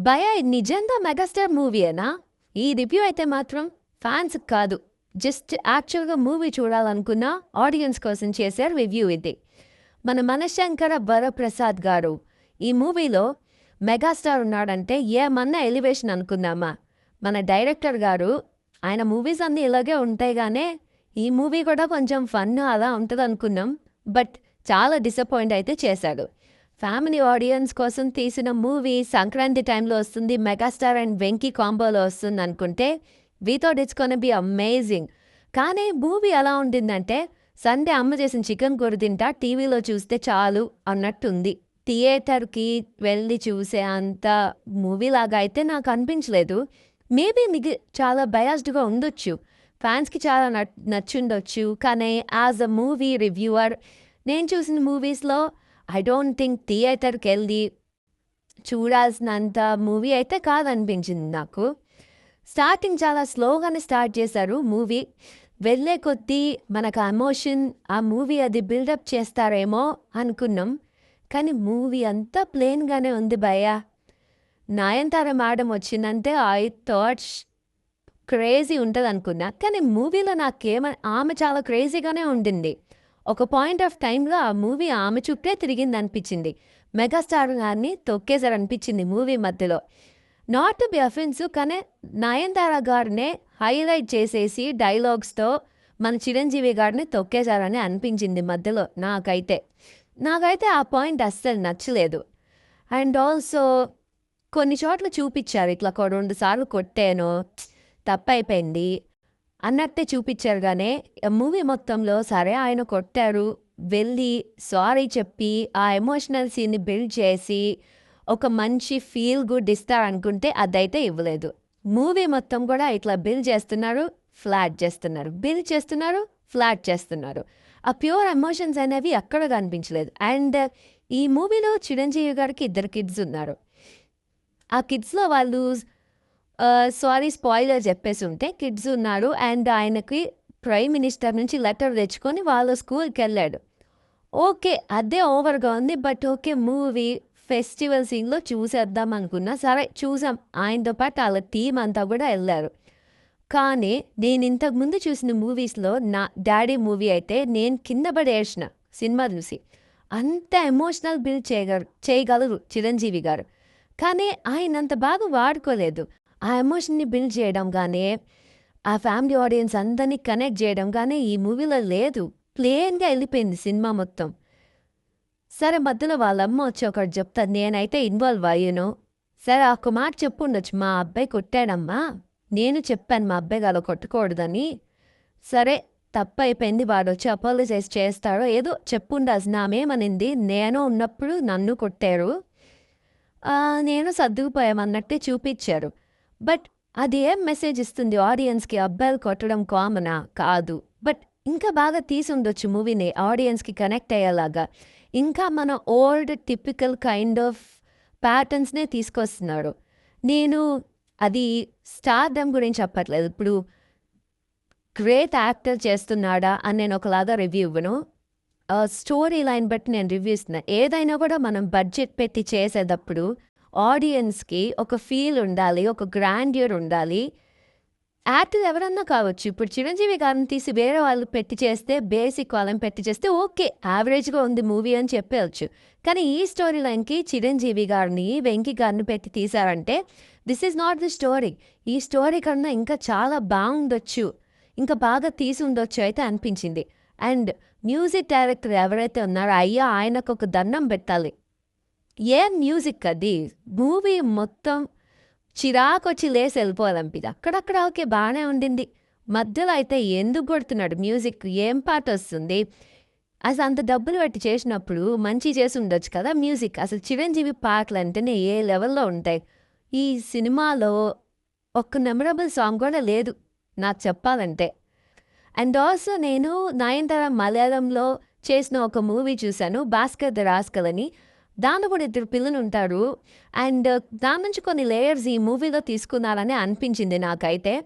భయ నిజంగా మెగాస్టార్ మూవీయేనా? ఈ రివ్యూ అయితే మాత్రం ఫ్యాన్స్ కాదు. జస్ట్ యాక్చువల్గా మూవీ చూడాలనుకున్న ఆడియన్స్ కోసం చేశారు రివ్యూ ఇది. మన మనశంకర వరప్రసాద్ గారు ఈ మూవీలో మెగాస్టార్ ఉన్నాడంటే ఏమన్నా ఎలివేషన్ అనుకుందామా? మన డైరెక్టర్ గారు ఆయన మూవీస్ అన్నీ ఇలాగే ఉంటాయి గానే ఈ మూవీ కూడా కొంచెం ఫన్ అలా ఉంటుంది అనుకున్నాం బట్ చాలా డిసప్పాయింట్ అయితే చేశాడు. ఫ్యామిలీ ఆడియన్స్ కోసం తీసిన మూవీ సంక్రాంతి టైంలో వస్తుంది. మెగాస్టార్ అండ్ వెంకీ కాంబోలో వస్తుంది అనుకుంటే we it's gonna be amazing కానీ మూవీ ఎలా ఉండిందంటే సండే అమ్మ చేసిన చికెన్ కూర తింటా టీవీలో చూస్తే చాలు అన్నట్టుంది. థియేటర్కి వెళ్ళి చూసే అంత మూవీ లాగా అయితే నాకు అనిపించలేదు. మేబీ మీకు చాలా బయాస్డ్గా ఉండొచ్చు. ఫ్యాన్స్కి చాలా నచ్చుండొచ్చు. కానీ యాజ్ అ మూవీ రివ్యూవర్ నేను చూసిన మూవీస్లో ఐ డోంట్ థింక్ థియేటర్కి వెళ్ళి చూడాల్సినంత మూవీ అయితే కాదనిపించింది నాకు. స్టార్టింగ్ చాలా స్లోగానే స్టార్ట్ చేశారు మూవీ వెళ్ళే కొద్దీ మనకు ఎమోషన్ ఆ మూవీ అది బిల్డప్ చేస్తారేమో అనుకున్నాం. కానీ మూవీ అంతా ప్లెయిన్గానే ఉంది భయ్య. నయనతార మేడం వచ్చిందంటే ఐ థాట్స్ క్రేజీ ఉంటుంది అనుకున్నా కానీ మూవీలో నాకేమ ఆమె చాలా క్రేజీగానే ఉండింది. ఒక పాయింట్ ఆఫ్ టైంలో ఆ మూవీ ఆమె చుట్టే తిరిగింది అనిపించింది మెగాస్టార్ గారిని తొక్కేశారనిపించింది మూవీ మధ్యలో. నాట్ బి అఫెన్స్ కానీ నయనతార గారినే హైలైట్ చేసేసి డైలాగ్స్తో మన చిరంజీవి గారిని తొక్కేశారని అనిపించింది మధ్యలో నాకైతే. నాకైతే ఆ పాయింట్ అస్సలు నచ్చలేదు. అండ్ ఆల్సో కొన్ని చోట్ల చూపించారు ఇట్లా ఒక రెండు సార్లు కొట్టాను తప్పైపోయింది అన్నట్టే చూపించారు కానీ మూవీ మొత్తంలో సరే ఆయన కొట్టారు వెళ్ళి సారీ చెప్పి ఆ ఎమోషనల్ సీన్ని బిల్డ్ చేసి ఒక మంచి ఫీల్ గుడ్ ఇస్తారనుకుంటే అదైతే ఇవ్వలేదు. మూవీ మొత్తం కూడా ఇట్లా బిల్ చేస్తున్నారు ఫ్లాట్ చేస్తున్నారు. బిల్ చేస్తున్నారు ఫ్లాట్ చేస్తున్నారు. ఆ ప్యూర్ ఎమోషన్స్ అనేవి అక్కడ కనిపించలేదు. అండ్ ఈ మూవీలో చిరంజీవి గారికి ఇద్దరు కిడ్స్ ఉన్నారు. ఆ కిడ్స్లో వాళ్ళు సారీ స్పాయిలర్ చెప్పేసి ఉంటే కిడ్స్ ఉన్నారు అండ్ ఆయనకి ప్రైమ్ మినిస్టర్ నుంచి లెటర్ తెచ్చుకొని వాళ్ళ స్కూల్కి వెళ్ళాడు ఓకే అదే ఓవర్గా ఉంది బట్ ఓకే మూవీ ఫెస్టివల్ సీన్లో చూసేద్దాం అనుకున్నా సరే చూసాం. ఆయనతో పాటు వాళ్ళ టీం అంతా కూడా వెళ్ళారు. కానీ నేను ఇంతకుముందు చూసిన మూవీస్లో నా డాడీ మూవీ అయితే నేను కింద పడి ఏడ్చిన సినిమా చూసి అంత ఎమోషనల్ బిల్డ్ చేయగలరు చేయగలరు చిరంజీవి గారు. కానీ ఆయన అంత బాగా వాడుకోలేదు. ఆ ఎమోషన్ని బిల్డ్ చేయడం కానీ ఆ ఫ్యామిలీ ఆడియన్స్ అందరినీ కనెక్ట్ చేయడం కానీ ఈ మూవీలో లేదు. ప్లేన్గా వెళ్ళిపోయింది సినిమా మొత్తం. సరే మధ్యలో వాళ్ళ అమ్మ వచ్చి ఒకటి చెప్తా నేనైతే ఇన్వాల్వ్ అయ్యాను సరే ఒక మాట చెప్పుండొచ్చు మా అబ్బాయి కొట్టాడమ్మా. నేను చెప్పాను మా అబ్బాయి అలా కొట్టకూడదని. సరే తప్పు అయిపోయింది వాడు వచ్చి అపాలజైజ్ చేస్తాడో ఏదో చెప్పుండాల్సి నామేమనింది నేను ఉన్నప్పుడు నన్ను కొట్టారు. నేను సర్దుకుపోయామన్నట్టే చూపించారు. బట్ అది ఏం మెసేజ్ ఇస్తుంది? ఆడియన్స్కి అబ్బాయిలు కొట్టడం కామనా కాదు. బట్ ఇంకా బాగా తీసి ఉండొచ్చు మూవీని ఆడియన్స్కి కనెక్ట్ అయ్యేలాగా. ఇంకా మన ఓల్డ్ టిపికల్ కైండ్ ఆఫ్ ప్యాటర్న్స్నే తీసుకొస్తున్నారు. నేను అది స్టార్డమ్ గురించి చెప్పట్లేదు. ఇప్పుడు గ్రేట్ యాక్టర్ చేస్తున్నాడా అని నేను ఒకలాగా రివ్యూ ఇవ్వను. స్టోరీ లైన్ బట్టి నేను రివ్యూ ఇస్తున్నా. ఏదైనా కూడా మనం బడ్జెట్ పెట్టి చేసేటప్పుడు ఆడియన్స్కి ఒక ఫీల్ ఉండాలి ఒక గ్రాండ్యూర్ ఉండాలి. యాక్టర్ ఎవరన్నా కావచ్చు ఇప్పుడు చిరంజీవి గారిని తీసి వేరే వాళ్ళు పెట్టి చేస్తే బేసిక్ వాళ్ళని పెట్టి చేస్తే ఓకే యావరేజ్గా ఉంది మూవీ అని చెప్పవచ్చు కానీ ఈ స్టోరీ లైన్కి చిరంజీవి గారిని వెంకీ గారిని పెట్టి తీశారంటే this is not the story. ఈ స్టోరీ కన్నా ఇంకా చాలా బాగుండొచ్చు ఇంకా బాగా తీసి ఉండొచ్చు అయితే అనిపించింది. అండ్ మ్యూజిక్ డైరెక్టర్ ఎవరైతే ఉన్నారో అయ్యా ఆయనకు ఒక దండం పెట్టాలి. ఏం మ్యూజిక్ అది? మూవీ మొత్తం చిరాకొచ్చి లేసి వెళ్ళిపోవాలనిపింది అక్కడక్కడ ఓకే బాగానే ఉండింది. మధ్యలో అయితే ఎందుకు కొడుతున్నాడు మ్యూజిక్ ఏం పాట వస్తుంది? అసలు అంత డబ్బులు పెట్టి చేసినప్పుడు మంచి చేసి ఉండొచ్చు కదా మ్యూజిక్ అసలు చిరంజీవి పాటలు అంటేనే ఏ లెవెల్లో ఉంటాయి? ఈ సినిమాలో ఒక్క మెమరబుల్ సాంగ్ కూడా లేదు నాకు చెప్పాలంటే. అండ్ ఆల్సో నేను నయనతార మలయాళంలో చేసిన ఒక మూవీ చూశాను భాస్కర్ ద రాస్కల్ అని. దానిలో కూడా ఇద్దరు పిల్లలు ఉంటారు అండ్ uh, దాని నుంచి కొన్ని లేయర్స్ ఈ మూవీలో తీసుకున్నారని అనిపించింది నాకైతే.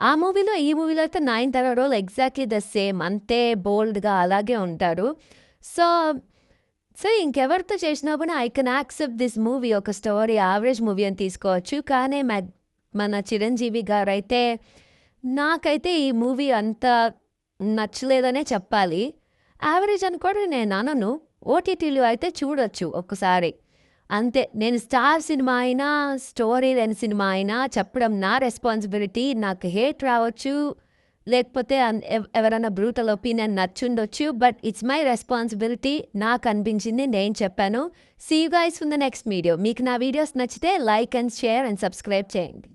ఆ మూవీలో ఈ మూవీలో అయితే నైన్ తర రోల్ ఎగ్జాక్ట్లీ ద సేమ్ అంతే బోల్డ్గా అలాగే ఉంటారు. సో సో ఇంకెవరితో చేసినా కూడా I can accept this movie ఒక స్టోరీ యావరేజ్ మూవీ అని తీసుకోవచ్చు. కానీ మె- మన చిరంజీవి గారు అయితే నాకైతే ఈ మూవీ అంత నచ్చలేదనే చెప్పాలి. యావరేజ్ అని కూడా నేను అనను. ఓటీటీలో అయితే చూడొచ్చు ఒక్కసారి. అంతే నేను స్టార్ సినిమా అయినా స్టోరీ లేని సినిమా అయినా చెప్పడం నా రెస్పాన్సిబిలిటీ నాకు హేట్ రావచ్చు. లేకపోతే ఎవరైనా బ్రూటల్ ఒపీనియన్ నచ్చుండొచ్చు బట్ ఇట్స్ మై రెస్పాన్సిబిలిటీ నాకు అనిపించింది నేను చెప్పాను. See you guys in the next video మీకు నా వీడియోస్ నచ్చితే like and share and subscribe చేయండి.